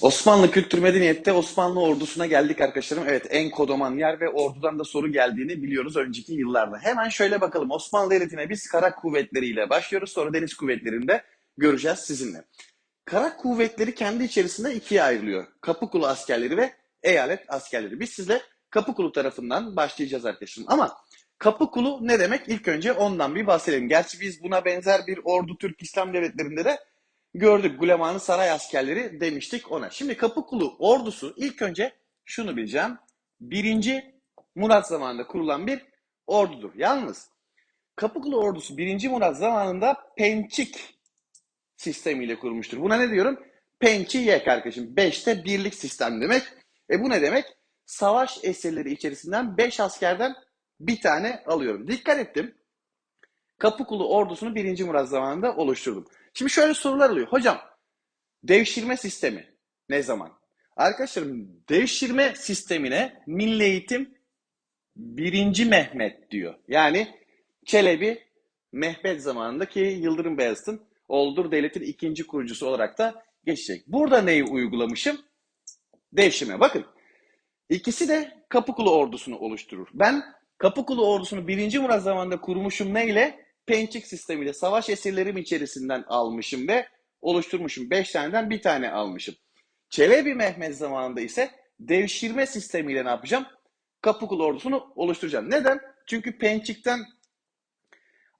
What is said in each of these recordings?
Osmanlı Kültür Medeniyet'te Osmanlı ordusuna geldik arkadaşlarım. Evet en kodoman yer ve ordudan da soru geldiğini biliyoruz önceki yıllarda. Hemen şöyle bakalım Osmanlı Devleti'ne biz kara kuvvetleriyle başlıyoruz. Sonra deniz kuvvetlerinde göreceğiz sizinle. Kara kuvvetleri kendi içerisinde ikiye ayrılıyor. Kapıkulu askerleri ve eyalet askerleri. Biz sizle Kapıkulu tarafından başlayacağız arkadaşlarım. Ama Kapıkulu ne demek? İlk önce ondan bir bahsedelim. Gerçi biz buna benzer bir ordu Türk İslam devletlerinde de gördük. Gulemanı saray askerleri demiştik ona. Şimdi Kapıkulu ordusu ilk önce şunu bileceğim. Birinci Murat zamanında kurulan bir ordudur. Yalnız Kapıkulu ordusu birinci Murat zamanında Pençik sistemiyle kurmuştur. Buna ne diyorum? Pençi yek arkadaşım. Beşte birlik sistem demek. E bu ne demek? Savaş esirleri içerisinden beş askerden bir tane alıyorum. Dikkat ettim. Kapıkulu ordusunu birinci Murat zamanında oluşturdum. Şimdi şöyle sorular oluyor. Hocam devşirme sistemi ne zaman? Arkadaşlarım devşirme sistemine Milli Eğitim birinci Mehmet diyor. Yani Çelebi Mehmet zamanındaki Yıldırım Beyazıt'ın Oldur Devlet'in ikinci kurucusu olarak da geçecek. Burada neyi uygulamışım? Devşirme. Bakın ikisi de Kapıkulu ordusunu oluşturur. Ben Kapıkulu ordusunu birinci Murat zamanında kurmuşum neyle? Pençik sistemiyle savaş esirlerim içerisinden almışım ve oluşturmuşum. Beş taneden bir tane almışım. Çelebi Mehmet zamanında ise devşirme sistemiyle ne yapacağım? Kapıkulu ordusunu oluşturacağım. Neden? Çünkü Pençik'ten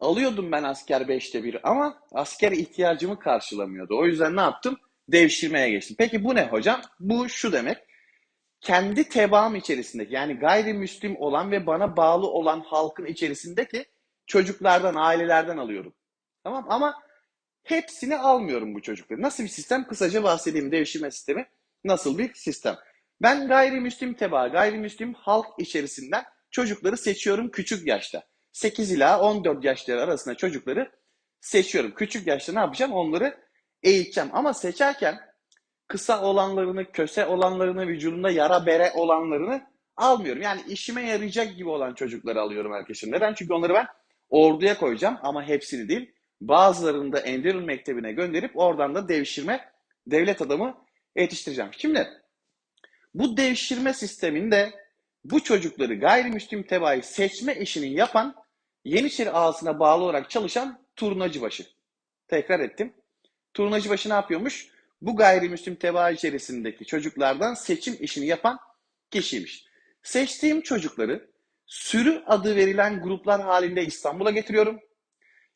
alıyordum ben asker beşte bir ama asker ihtiyacımı karşılamıyordu. O yüzden ne yaptım? Devşirmeye geçtim. Peki bu ne hocam? Bu şu demek. Kendi tebaam içerisindeki yani gayrimüslim olan ve bana bağlı olan halkın içerisindeki çocuklardan, ailelerden alıyorum. Tamam ama hepsini almıyorum bu çocukları. Nasıl bir sistem? Kısaca bahsedeyim devşirme sistemi. Nasıl bir sistem? Ben gayrimüslim tebaa, gayrimüslim halk içerisinden çocukları seçiyorum küçük yaşta. 8 ila 14 yaşları arasında çocukları seçiyorum. Küçük yaşta ne yapacağım? Onları eğiteceğim. Ama seçerken kısa olanlarını, köse olanlarını, vücudunda yara bere olanlarını almıyorum. Yani işime yarayacak gibi olan çocukları alıyorum arkadaşlar. Neden? Çünkü onları ben orduya koyacağım ama hepsini değil. Bazılarını da Enderun Mektebi'ne gönderip oradan da devşirme devlet adamı yetiştireceğim. Şimdi bu devşirme sisteminde bu çocukları gayrimüslim tebaayı seçme işini yapan Yeniçeri ağasına bağlı olarak çalışan turnacıbaşı. Tekrar ettim. Turnacıbaşı ne yapıyormuş? Bu gayrimüslim tebaa içerisindeki çocuklardan seçim işini yapan kişiymiş. Seçtiğim çocukları sürü adı verilen gruplar halinde İstanbul'a getiriyorum.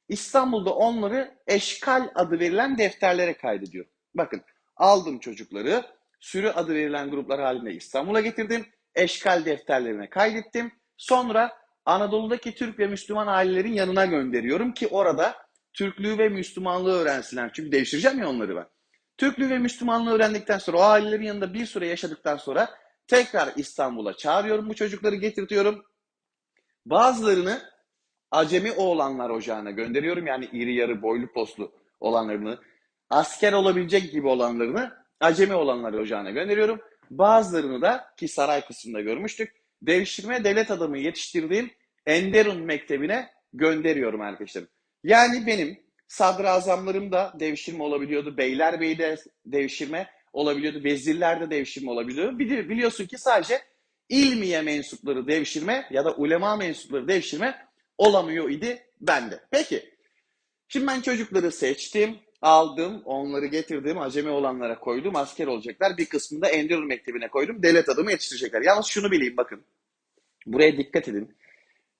İstanbul'da onları eşkal adı verilen defterlere kaydediyorum. Bakın aldım çocukları sürü adı verilen gruplar halinde İstanbul'a getirdim. Eşkal defterlerine kaydettim. Sonra Anadolu'daki Türk ve Müslüman ailelerin yanına gönderiyorum ki orada Türklüğü ve Müslümanlığı öğrensinler. Çünkü devşireceğim ya onları ben. Türklüğü ve Müslümanlığı öğrendikten sonra o ailelerin yanında bir süre yaşadıktan sonra tekrar İstanbul'a çağırıyorum bu çocukları getirtiyorum. Bazılarını Acemi oğlanlar ocağına gönderiyorum. Yani iri yarı boylu poslu olanlarını, asker olabilecek gibi olanlarını Acemi olanlar ocağına gönderiyorum. Bazılarını da ki saray kısmında görmüştük. Devşirme devlet adamı yetiştirdiğim Enderun Mektebi'ne gönderiyorum arkadaşlarım. Yani benim sadrazamlarım da devşirme olabiliyordu. Beylerbeyi de devşirme olabiliyordu. Vezirler de devşirme olabiliyordu. Biliyorsun ki sadece ilmiye mensupları devşirme ya da ulema mensupları devşirme olamıyor idi bende. Peki. Şimdi ben çocukları seçtim, aldım, onları getirdim, acemi olanlara koydum, asker olacaklar. Bir kısmını da Enderun Mektebi'ne koydum, devlet adamı yetiştirecekler. Yalnız şunu bileyim bakın. Buraya dikkat edin.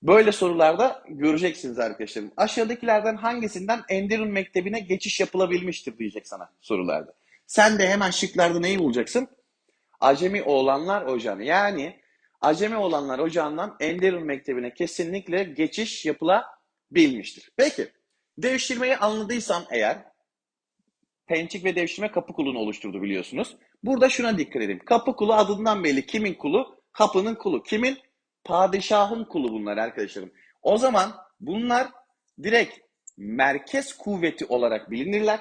Böyle sorularda göreceksiniz arkadaşlarım. Aşağıdakilerden hangisinden Enderun Mektebi'ne geçiş yapılabilmiştir diyecek sana sorularda. Sen de hemen şıklarda neyi bulacaksın? Acemi oğlanlar ocağını. Yani Acemi olanlar ocağından Enderun Mektebi'ne kesinlikle geçiş yapılabilmiştir. Peki, devşirmeyi anladıysam eğer, Pençik ve devşirme kapı kulunu oluşturdu biliyorsunuz. Burada şuna dikkat edin. Kapı kulu adından belli. Kimin kulu? Kapının kulu. Kimin? Padişahın kulu bunlar arkadaşlarım. O zaman bunlar direkt merkez kuvveti olarak bilinirler.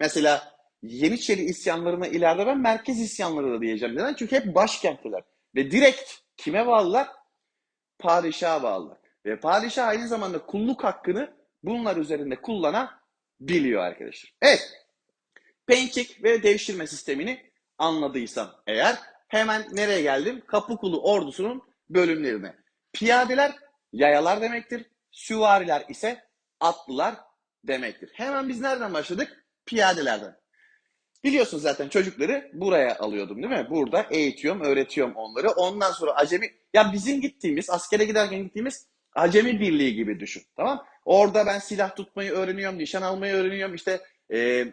Mesela Yeniçeri isyanlarına ileride ben merkez isyanları da diyeceğim. Neden? Çünkü hep başkentliler. Ve direkt kime bağlılar? Padişaha bağlılar. Ve padişah aynı zamanda kulluk hakkını bunlar üzerinde kullanabiliyor arkadaşlar. Evet. Pençik ve devşirme sistemini anladıysam eğer hemen nereye geldim? Kapıkulu ordusunun bölümlerine. Piyadeler yayalar demektir. Süvariler ise atlılar demektir. Hemen biz nereden başladık? Piyadelerden. Biliyorsunuz zaten çocukları buraya alıyordum değil mi? Burada eğitiyorum, öğretiyorum onları. Ondan sonra acemi... Ya bizim gittiğimiz, askere giderken gittiğimiz acemi birliği gibi düşün. Tamam Orada ben silah tutmayı öğreniyorum, nişan almayı öğreniyorum. İşte e,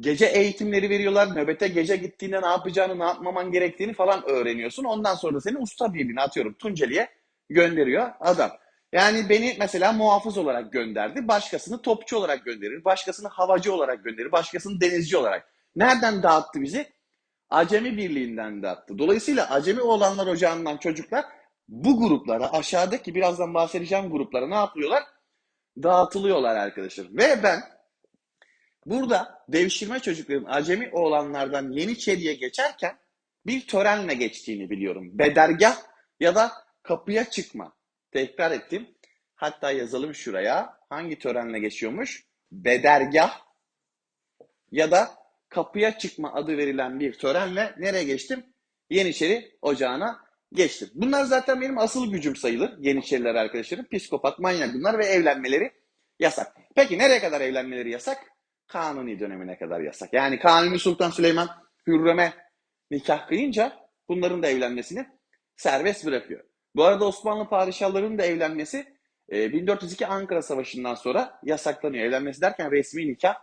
gece eğitimleri veriyorlar. Nöbete gece gittiğinde ne yapacağını, ne yapmaman gerektiğini falan öğreniyorsun. Ondan sonra seni usta birliğine atıyorum. Tunceli'ye gönderiyor adam. Yani beni mesela muhafız olarak gönderdi. Başkasını topçu olarak gönderir. Başkasını havacı olarak gönderir. Başkasını denizci olarak. Nereden dağıttı bizi? Acemi Birliği'nden dağıttı. Dolayısıyla Acemi olanlar ocağından çocuklar bu gruplara, aşağıdaki birazdan bahsedeceğim gruplara ne yapıyorlar? Dağıtılıyorlar arkadaşlar. Ve ben burada devşirme çocukların Acemi olanlardan Yeniçeri'ye geçerken bir törenle geçtiğini biliyorum. Bedergah ya da kapıya çıkma. Tekrar ettim. Hatta yazalım şuraya. Hangi törenle geçiyormuş? Bedergah ya da kapıya çıkma adı verilen bir törenle nereye geçtim? Yeniçeri ocağına geçtim. Bunlar zaten benim asıl gücüm sayılır. Yeniçeriler arkadaşlarım. Psikopat, manyak bunlar ve evlenmeleri yasak. Peki nereye kadar evlenmeleri yasak? Kanuni dönemine kadar yasak. Yani Kanuni Sultan Süleyman Hürrem'e nikah kıyınca bunların da evlenmesini serbest bırakıyor. Bu arada Osmanlı padişahlarının da evlenmesi 1402 Ankara Savaşı'ndan sonra yasaklanıyor. Evlenmesi derken resmi nikah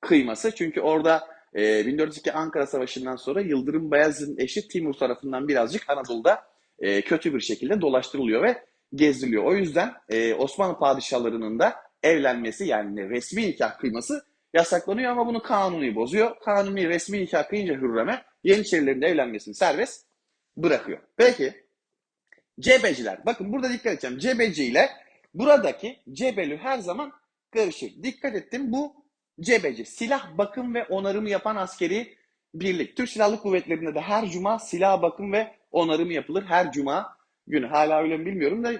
kıyması. Çünkü orada e, 1402 Ankara Savaşı'ndan sonra Yıldırım Bayezid'in eşi Timur tarafından birazcık Anadolu'da e, kötü bir şekilde dolaştırılıyor ve gezdiriliyor. O yüzden e, Osmanlı padişahlarının da evlenmesi yani resmi nikah kıyması yasaklanıyor ama bunu kanuni bozuyor. Kanuni resmi nikah kıyınca Hürrem'e Yeniçerilerin de evlenmesini serbest bırakıyor. Peki cebeciler. Bakın burada dikkat edeceğim. Cebeci ile buradaki cebelü her zaman karışır. Dikkat ettim bu Cebeci, silah bakım ve onarımı yapan askeri birlik. Türk Silahlı Kuvvetleri'nde de her cuma silah bakım ve onarımı yapılır. Her cuma günü. Hala öyle mi bilmiyorum da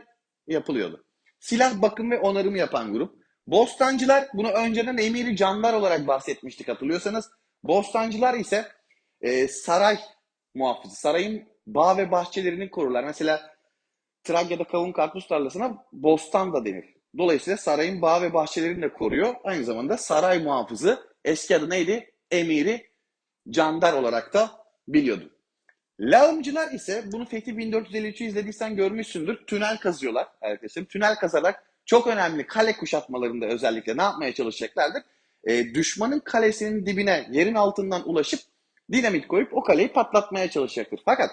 yapılıyordu. Silah bakım ve onarımı yapan grup. Bostancılar, bunu önceden emiri canlar olarak bahsetmiştik hatırlıyorsanız. Bostancılar ise e, saray muhafızı. Sarayın bağ ve bahçelerini korurlar. Mesela Trakya'da kavun karpuz tarlasına bostan da denir. Dolayısıyla sarayın bağ ve bahçelerini de koruyor. Aynı zamanda saray muhafızı eski adı neydi? Emiri Candar olarak da biliyordu. Lağımcılar ise bunu Fethi 1453'ü izlediysen görmüşsündür. Tünel kazıyorlar arkadaşlar. Tünel kazarak çok önemli kale kuşatmalarında özellikle ne yapmaya çalışacaklardır? E, düşmanın kalesinin dibine yerin altından ulaşıp dinamit koyup o kaleyi patlatmaya çalışacaktır. Fakat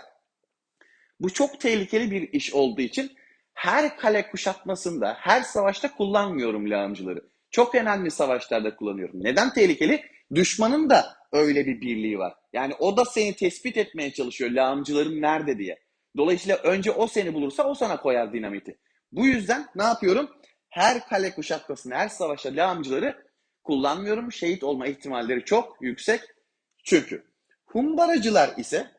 bu çok tehlikeli bir iş olduğu için her kale kuşatmasında, her savaşta kullanmıyorum lağımcıları. Çok önemli savaşlarda kullanıyorum. Neden tehlikeli? Düşmanın da öyle bir birliği var. Yani o da seni tespit etmeye çalışıyor lağımcıların nerede diye. Dolayısıyla önce o seni bulursa o sana koyar dinamiti. Bu yüzden ne yapıyorum? Her kale kuşatmasını, her savaşta lağımcıları kullanmıyorum. Şehit olma ihtimalleri çok yüksek. Çünkü humbaracılar ise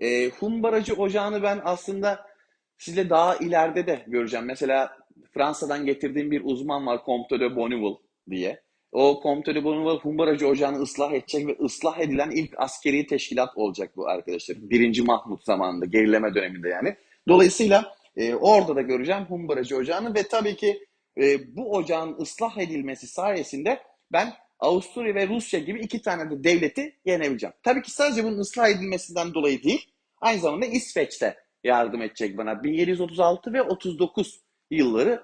e, humbaracı ocağını ben aslında Sizle daha ileride de göreceğim. Mesela Fransa'dan getirdiğim bir uzman var Comte de Bonneville diye. O Comte de Bonneville Humbaracı Ocağı'nı ıslah edecek ve ıslah edilen ilk askeri teşkilat olacak bu arkadaşlar. Birinci Mahmut zamanında, gerileme döneminde yani. Dolayısıyla e, orada da göreceğim Humbaracı Ocağı'nı ve tabii ki e, bu ocağın ıslah edilmesi sayesinde ben Avusturya ve Rusya gibi iki tane de devleti yenebileceğim. Tabii ki sadece bunun ıslah edilmesinden dolayı değil, aynı zamanda İsveç'te yardım edecek bana. 1736 ve 39 yılları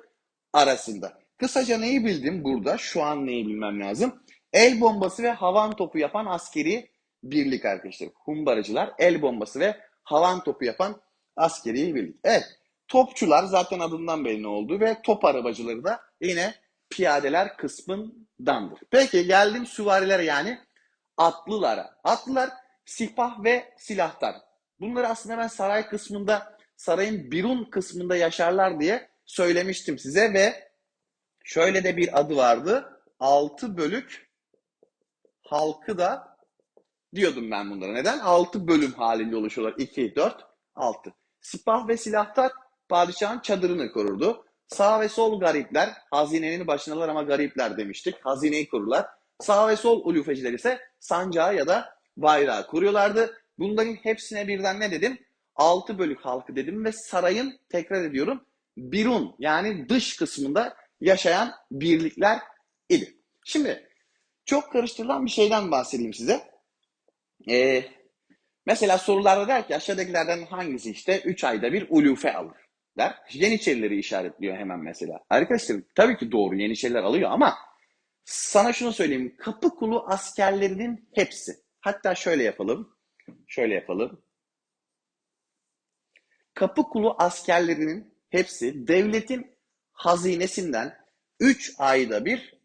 arasında. Kısaca neyi bildim burada? Şu an neyi bilmem lazım? El bombası ve havan topu yapan askeri birlik arkadaşlar. Humbaracılar el bombası ve havan topu yapan askeri birlik. Evet. Topçular zaten adından belli oldu ve top arabacıları da yine piyadeler kısmındandır. Peki geldim süvarilere yani atlılara. Atlılar sipah ve silahtar. Bunları aslında ben saray kısmında, sarayın birun kısmında yaşarlar diye söylemiştim size ve şöyle de bir adı vardı. Altı bölük halkı da diyordum ben bunlara. Neden? Altı bölüm halinde oluşuyorlar. 2, 4, 6. Sipah ve silahtar padişahın çadırını korurdu. Sağ ve sol garipler, hazinenin başındalar ama garipler demiştik. Hazineyi korurlar. Sağ ve sol ulufeciler ise sancağı ya da bayrağı kuruyorlardı. Bunların hepsine birden ne dedim? 6 bölük halkı dedim ve sarayın tekrar ediyorum birun yani dış kısmında yaşayan birlikler idi. Şimdi çok karıştırılan bir şeyden bahsedeyim size. Ee, mesela sorularda der ki aşağıdakilerden hangisi işte 3 ayda bir ulufe alır der. Yeniçerileri işaretliyor hemen mesela. Arkadaşlar tabii ki doğru Yeniçeriler alıyor ama sana şunu söyleyeyim. Kapıkulu askerlerinin hepsi. Hatta şöyle yapalım. Şöyle yapalım. Kapıkulu askerlerinin hepsi devletin hazinesinden 3 ayda bir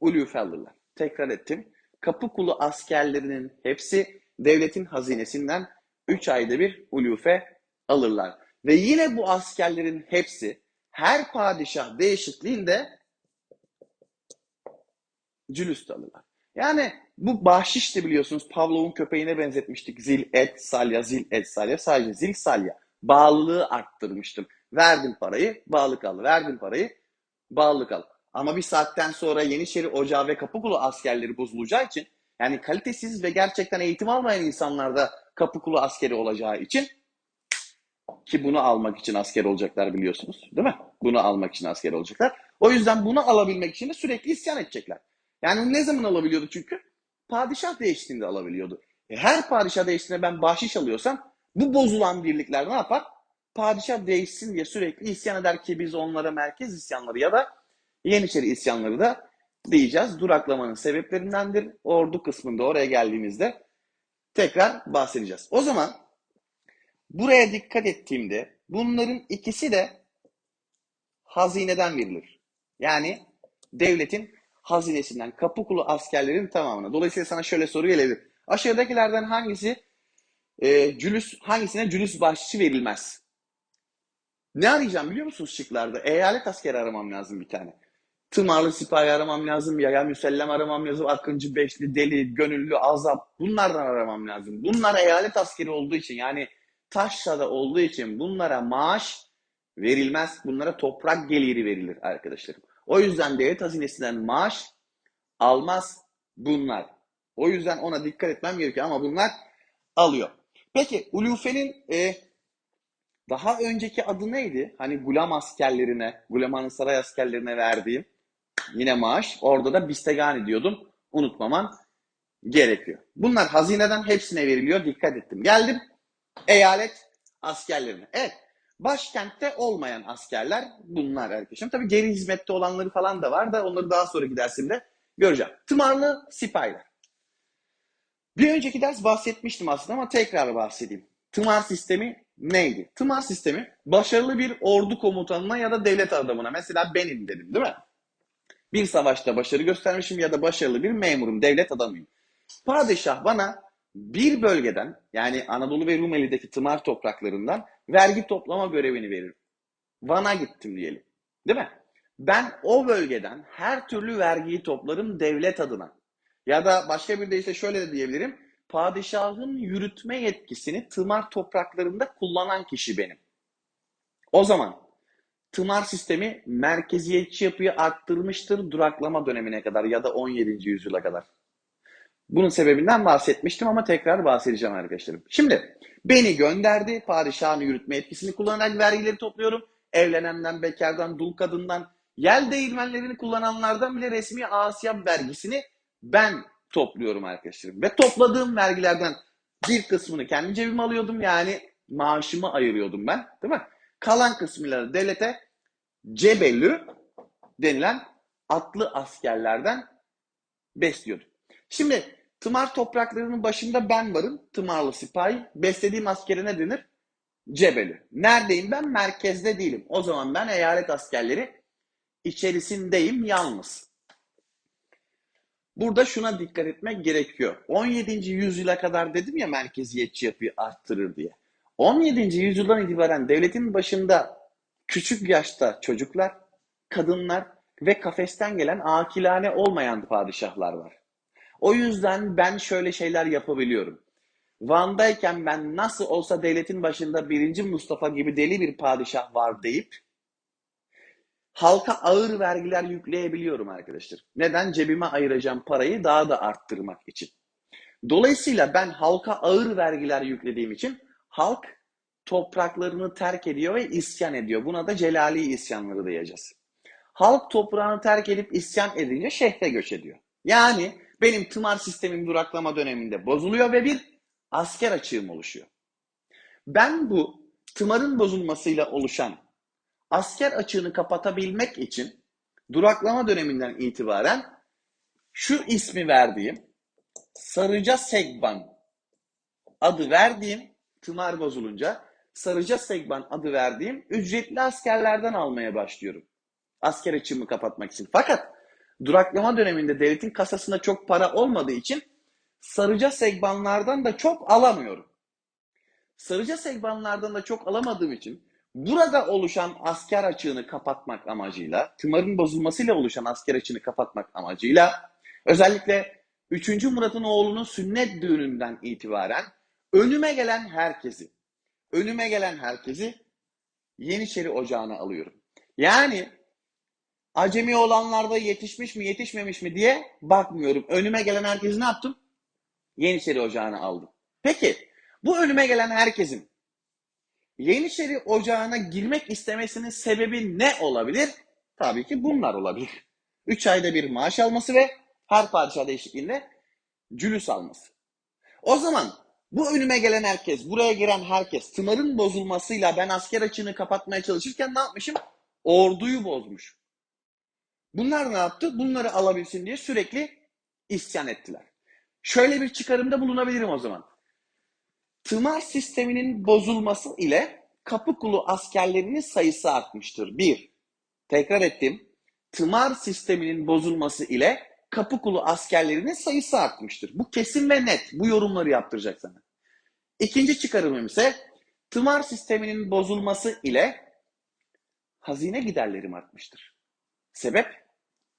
ulufe alırlar. Tekrar ettim. Kapıkulu askerlerinin hepsi devletin hazinesinden 3 ayda bir ulufe alırlar. Ve yine bu askerlerin hepsi her padişah değişikliğinde cülüst alırlar. Yani bu bahşiş de biliyorsunuz Pavlov'un köpeğine benzetmiştik. Zil et salya, zil et salya. Sadece zil salya. Bağlılığı arttırmıştım. Verdim parayı, bağlı al. Verdim parayı, bağlı al. Ama bir saatten sonra Yeniçeri Ocağı ve Kapıkulu askerleri bozulacağı için yani kalitesiz ve gerçekten eğitim almayan insanlarda Kapıkulu askeri olacağı için ki bunu almak için asker olacaklar biliyorsunuz değil mi? Bunu almak için asker olacaklar. O yüzden bunu alabilmek için de sürekli isyan edecekler. Yani ne zaman alabiliyordu çünkü? Padişah değiştiğinde alabiliyordu. E her padişah değiştiğinde ben bahşiş alıyorsam bu bozulan birlikler ne yapar? Padişah değişsin diye sürekli isyan eder ki biz onlara merkez isyanları ya da Yeniçeri isyanları da diyeceğiz. Duraklamanın sebeplerindendir. Ordu kısmında oraya geldiğimizde tekrar bahsedeceğiz. O zaman buraya dikkat ettiğimde bunların ikisi de hazineden verilir. Yani devletin hazinesinden Kapıkulu askerlerin tamamına. Dolayısıyla sana şöyle soru gelebilir. Aşağıdakilerden hangisi e, cülüs, hangisine cülüs bahşişi verilmez? Ne arayacağım biliyor musunuz şıklarda? Eyalet askeri aramam lazım bir tane. Tımarlı sipahi aramam lazım, yaya müsellem aramam lazım, akıncı, beşli, deli, gönüllü, azap bunlardan aramam lazım. Bunlar eyalet askeri olduğu için yani Taşra'da olduğu için bunlara maaş verilmez. Bunlara toprak geliri verilir arkadaşlarım. O yüzden devlet hazinesinden maaş almaz bunlar. O yüzden ona dikkat etmem gerekiyor ama bunlar alıyor. Peki Ulufe'nin e, daha önceki adı neydi? Hani gulam askerlerine, Guleman'ın saray askerlerine verdiğim yine maaş. Orada da bistegani diyordum. Unutmaman gerekiyor. Bunlar hazineden hepsine veriliyor. Dikkat ettim. Geldim eyalet askerlerine. Evet. Başkentte olmayan askerler bunlar arkadaşım. Tabii geri hizmette olanları falan da var da onları daha sonraki dersimde göreceğim. Tımarlı sipahiler. Bir önceki ders bahsetmiştim aslında ama tekrar bahsedeyim. Tımar sistemi neydi? Tımar sistemi başarılı bir ordu komutanına ya da devlet adamına mesela benim dedim değil mi? Bir savaşta başarı göstermişim ya da başarılı bir memurum, devlet adamıyım. Padişah bana bir bölgeden yani Anadolu ve Rumeli'deki tımar topraklarından vergi toplama görevini verir. Van'a gittim diyelim. Değil mi? Ben o bölgeden her türlü vergiyi toplarım devlet adına. Ya da başka bir deyişle şöyle de diyebilirim. Padişahın yürütme yetkisini tımar topraklarında kullanan kişi benim. O zaman tımar sistemi merkeziyetçi yapıyı arttırmıştır duraklama dönemine kadar ya da 17. yüzyıla kadar. Bunun sebebinden bahsetmiştim ama tekrar bahsedeceğim arkadaşlarım. Şimdi beni gönderdi. Padişahın yürütme etkisini kullanarak vergileri topluyorum. Evlenenden, bekardan, dul kadından, yel değirmenlerini kullananlardan bile resmi Asya vergisini ben topluyorum arkadaşlarım. Ve topladığım vergilerden bir kısmını kendi cebime alıyordum. Yani maaşımı ayırıyordum ben. Değil mi? Kalan kısmıyla devlete cebellü denilen atlı askerlerden besliyordum. Şimdi tımar topraklarının başında ben varım. Tımarlı sipahi. Beslediğim askere ne denir? Cebeli. Neredeyim ben? Merkezde değilim. O zaman ben eyalet askerleri içerisindeyim yalnız. Burada şuna dikkat etmek gerekiyor. 17. yüzyıla kadar dedim ya merkeziyetçi yapıyı arttırır diye. 17. yüzyıldan itibaren devletin başında küçük yaşta çocuklar, kadınlar ve kafesten gelen akilane olmayan padişahlar var. O yüzden ben şöyle şeyler yapabiliyorum. Van'dayken ben nasıl olsa devletin başında 1. Mustafa gibi deli bir padişah var deyip halka ağır vergiler yükleyebiliyorum arkadaşlar. Neden? Cebime ayıracağım parayı daha da arttırmak için. Dolayısıyla ben halka ağır vergiler yüklediğim için halk topraklarını terk ediyor ve isyan ediyor. Buna da celali isyanları diyeceğiz. Halk toprağını terk edip isyan edince şehre göç ediyor. Yani benim tımar sistemim duraklama döneminde bozuluyor ve bir asker açığım oluşuyor. Ben bu tımarın bozulmasıyla oluşan asker açığını kapatabilmek için duraklama döneminden itibaren şu ismi verdiğim Sarıca Segban adı verdiğim tımar bozulunca Sarıca Segban adı verdiğim ücretli askerlerden almaya başlıyorum. Asker açığımı kapatmak için. Fakat duraklama döneminde devletin kasasında çok para olmadığı için Sarıca Segbanlardan da çok alamıyorum. Sarıca Segbanlardan da çok alamadığım için burada oluşan asker açığını kapatmak amacıyla, tımarın bozulmasıyla oluşan asker açığını kapatmak amacıyla özellikle 3. Murat'ın oğlunun sünnet düğününden itibaren önüme gelen herkesi, önüme gelen herkesi Yeniçeri Ocağı'na alıyorum. Yani acemi olanlarda yetişmiş mi yetişmemiş mi diye bakmıyorum. Önüme gelen herkesi ne yaptım? Yeniçeri Ocağı'na aldım. Peki bu önüme gelen herkesin Yeniçeri Ocağı'na girmek istemesinin sebebi ne olabilir? Tabii ki bunlar olabilir. 3 ayda bir maaş alması ve her padişah değişikliğinde cülüs alması. O zaman bu önüme gelen herkes, buraya giren herkes tımarın bozulmasıyla ben asker açığını kapatmaya çalışırken ne yapmışım? Orduyu bozmuş. Bunlar ne yaptı? Bunları alabilsin diye sürekli isyan ettiler. Şöyle bir çıkarımda bulunabilirim o zaman. Tımar sisteminin bozulması ile Kapıkulu askerlerinin sayısı artmıştır. Bir, tekrar ettim. Tımar sisteminin bozulması ile Kapıkulu askerlerinin sayısı artmıştır. Bu kesin ve net. Bu yorumları yaptıracak sana. İkinci çıkarımım ise tımar sisteminin bozulması ile hazine giderlerim artmıştır. Sebep?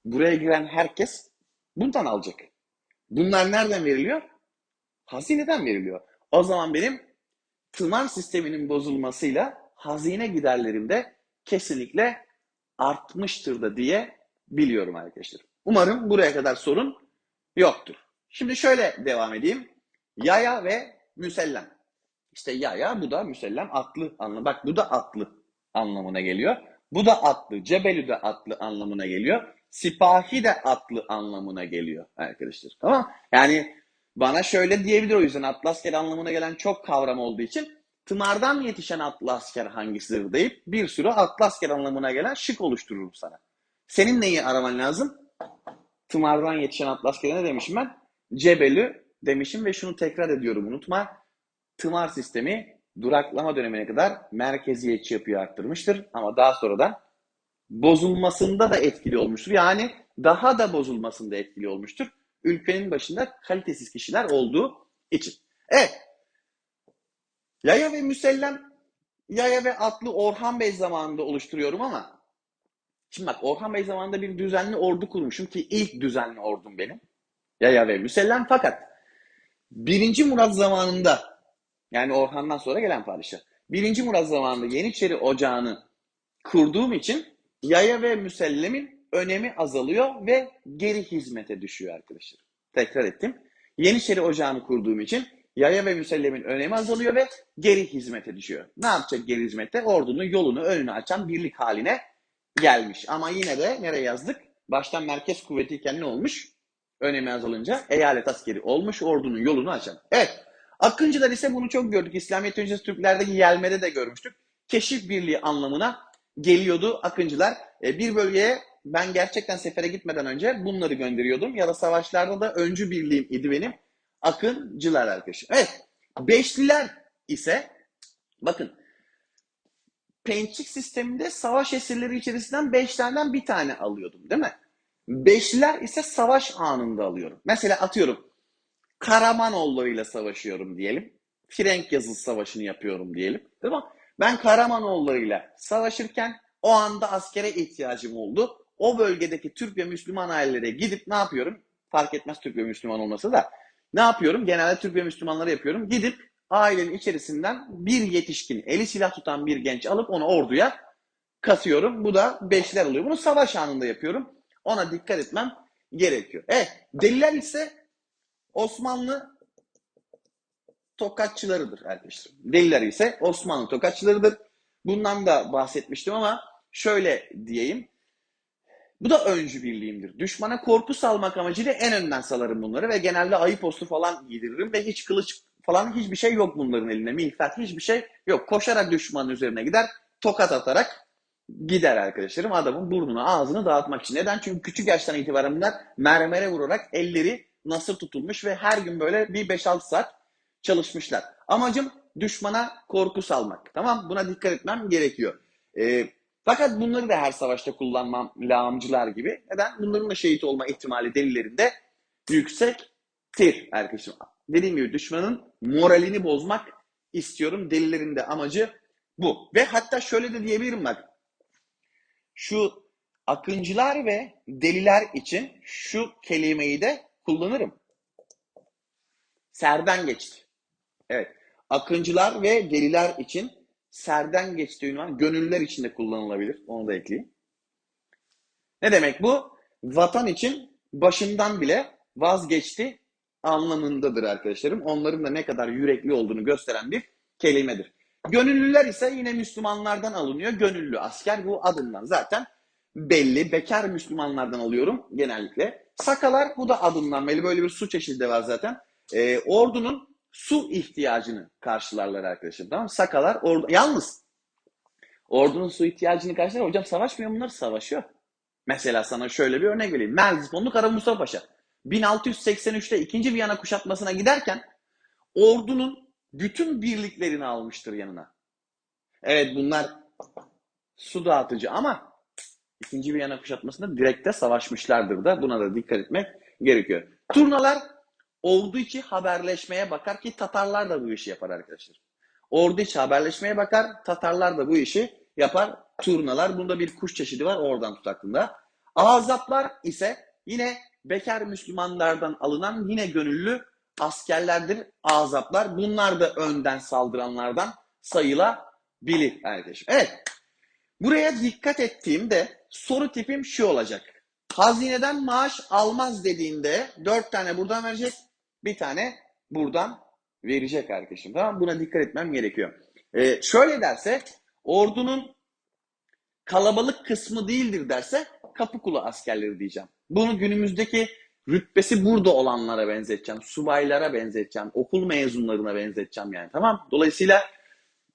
Buraya giren herkes bundan alacak. Bunlar nereden veriliyor? Hazineden veriliyor. O zaman benim tımar sisteminin bozulmasıyla hazine giderlerim de kesinlikle artmıştır da diye biliyorum arkadaşlar. Umarım buraya kadar sorun yoktur. Şimdi şöyle devam edeyim. Yaya ve müsellem. İşte yaya bu da müsellem atlı anlamı. Bak bu da atlı anlamına geliyor. Bu da atlı. Cebelü de atlı anlamına geliyor. Sipahi de atlı anlamına geliyor arkadaşlar. Tamam Yani bana şöyle diyebilir o yüzden atlı asker anlamına gelen çok kavram olduğu için tımardan yetişen atlı asker hangisidir deyip bir sürü atlı asker anlamına gelen şık oluştururum sana. Senin neyi araman lazım? Tımardan yetişen atlı askere ne demişim ben? Cebelü demişim ve şunu tekrar ediyorum unutma. Tımar sistemi duraklama dönemine kadar merkeziyetçi yapıyı arttırmıştır ama daha sonradan bozulmasında da etkili olmuştur. Yani daha da bozulmasında etkili olmuştur. Ülkenin başında kalitesiz kişiler olduğu için. Evet. Yaya ve Müsellem, Yaya ve Atlı Orhan Bey zamanında oluşturuyorum ama şimdi bak Orhan Bey zamanında bir düzenli ordu kurmuşum ki ilk düzenli ordum benim. Yaya ve Müsellem fakat 1. Murat zamanında yani Orhan'dan sonra gelen padişah. 1. Murat zamanında Yeniçeri Ocağı'nı kurduğum için Yaya ve Müsellem'in önemi azalıyor ve geri hizmete düşüyor arkadaşlar. Tekrar ettim. Yeniçeri Ocağı'nı kurduğum için Yaya ve Müsellem'in önemi azalıyor ve geri hizmete düşüyor. Ne yapacak geri hizmette? Ordunun yolunu önünü açan birlik haline gelmiş. Ama yine de nereye yazdık? Baştan merkez kuvvetiyken ne olmuş? Önemi azalınca eyalet askeri olmuş, ordunun yolunu açan. Evet, Akıncılar ise bunu çok gördük. İslamiyet öncesi Türklerdeki yelmede de görmüştük. Keşif birliği anlamına geliyordu Akıncılar. E, bir bölgeye ben gerçekten sefere gitmeden önce bunları gönderiyordum. Ya da savaşlarda da öncü birliğim idi benim. Akıncılar arkadaşım. Evet. Beşliler ise bakın pençik sisteminde savaş esirleri içerisinden beş taneden bir tane alıyordum değil mi? Beşliler ise savaş anında alıyorum. Mesela atıyorum Karamanoğulları ile savaşıyorum diyelim. Frenk yazısı savaşını yapıyorum diyelim. Değil mi? Ben Karamanoğulları ile savaşırken o anda askere ihtiyacım oldu. O bölgedeki Türk ve Müslüman ailelere gidip ne yapıyorum? Fark etmez Türk ve Müslüman olması da. Ne yapıyorum? Genelde Türk ve Müslümanları yapıyorum. Gidip ailenin içerisinden bir yetişkin, eli silah tutan bir genç alıp onu orduya katıyorum. Bu da beşler oluyor. Bunu savaş anında yapıyorum. Ona dikkat etmem gerekiyor. Evet, deliler ise Osmanlı tokatçılarıdır arkadaşlar. Deliler ise Osmanlı tokatçılarıdır. Bundan da bahsetmiştim ama şöyle diyeyim. Bu da öncü birliğimdir. Düşmana korku salmak amacıyla en önden salarım bunları ve genelde ayı postu falan giydiririm ve hiç kılıç falan hiçbir şey yok bunların elinde. Miğfer hiçbir şey yok. Koşarak düşmanın üzerine gider, tokat atarak gider arkadaşlarım. Adamın burnunu, ağzını dağıtmak için. Neden? Çünkü küçük yaştan itibaren bunlar mermere vurarak elleri nasır tutulmuş ve her gün böyle bir 5-6 saat çalışmışlar. Amacım düşmana korku salmak. Tamam Buna dikkat etmem gerekiyor. Ee, fakat bunları da her savaşta kullanmam lağımcılar gibi. Neden? Bunların da şehit olma ihtimali delilerinde yüksektir arkadaşım. Dediğim gibi düşmanın moralini bozmak istiyorum. Delilerin de amacı bu. Ve hatta şöyle de diyebilirim bak. Şu akıncılar ve deliler için şu kelimeyi de kullanırım. Serden geçti. Evet. Akıncılar ve deliler için serden geçti ünvan gönüllüler için de kullanılabilir. Onu da ekleyeyim. Ne demek bu? Vatan için başından bile vazgeçti anlamındadır arkadaşlarım. Onların da ne kadar yürekli olduğunu gösteren bir kelimedir. Gönüllüler ise yine Müslümanlardan alınıyor. Gönüllü asker bu adından zaten belli. Bekar Müslümanlardan alıyorum genellikle. Sakalar bu da adından belli. Böyle bir su çeşidi de var zaten. Ee, ordunun su ihtiyacını karşılarlar arkadaşlar. Tamam? Sakalar ordu... Yalnız ordunun su ihtiyacını karşılar. Hocam savaşmıyor bunlar savaşıyor. Mesela sana şöyle bir örnek vereyim. Merzifonlu Kara Mustafa Paşa. 1683'te 2. Viyana kuşatmasına giderken ordunun bütün birliklerini almıştır yanına. Evet bunlar su dağıtıcı ama 2. Viyana kuşatmasında direkte savaşmışlardır da buna da dikkat etmek gerekiyor. Turnalar ordu içi haberleşmeye bakar ki Tatarlar da bu işi yapar arkadaşlar. Ordu içi haberleşmeye bakar, Tatarlar da bu işi yapar. Turnalar, bunda bir kuş çeşidi var oradan tut aklında. Azaplar ise yine bekar Müslümanlardan alınan yine gönüllü askerlerdir azaplar. Bunlar da önden saldıranlardan sayılabilir arkadaşım. Evet. Buraya dikkat ettiğimde soru tipim şu olacak. Hazineden maaş almaz dediğinde dört tane buradan verecek, bir tane buradan verecek arkadaşım. Tamam Buna dikkat etmem gerekiyor. Ee, şöyle derse ordunun kalabalık kısmı değildir derse Kapıkulu askerleri diyeceğim. Bunu günümüzdeki rütbesi burada olanlara benzeteceğim. Subaylara benzeteceğim. Okul mezunlarına benzeteceğim yani tamam. Dolayısıyla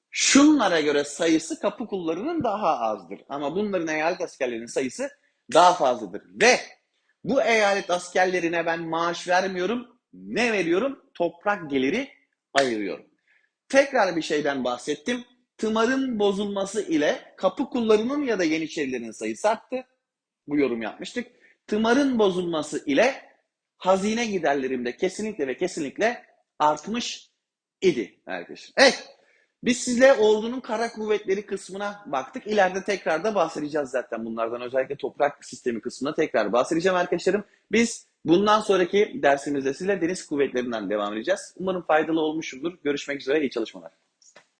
şunlara göre sayısı kapı kullarının daha azdır. Ama bunların eyalet askerlerinin sayısı daha fazladır. Ve bu eyalet askerlerine ben maaş vermiyorum. Ne veriyorum? Toprak geliri ayırıyorum. Tekrar bir şeyden bahsettim. Tımarın bozulması ile kapı kullarının ya da yeniçerilerin sayısı arttı. Bu yorum yapmıştık. Tımarın bozulması ile hazine giderlerimde kesinlikle ve kesinlikle artmış idi arkadaşlar. Evet. Biz sizle ordunun kara kuvvetleri kısmına baktık. İleride tekrar da bahsedeceğiz zaten bunlardan. Özellikle toprak sistemi kısmına tekrar bahsedeceğim arkadaşlarım. Biz bundan sonraki dersimizde sizle deniz kuvvetlerinden devam edeceğiz. Umarım faydalı olmuşumdur. Görüşmek üzere. iyi çalışmalar.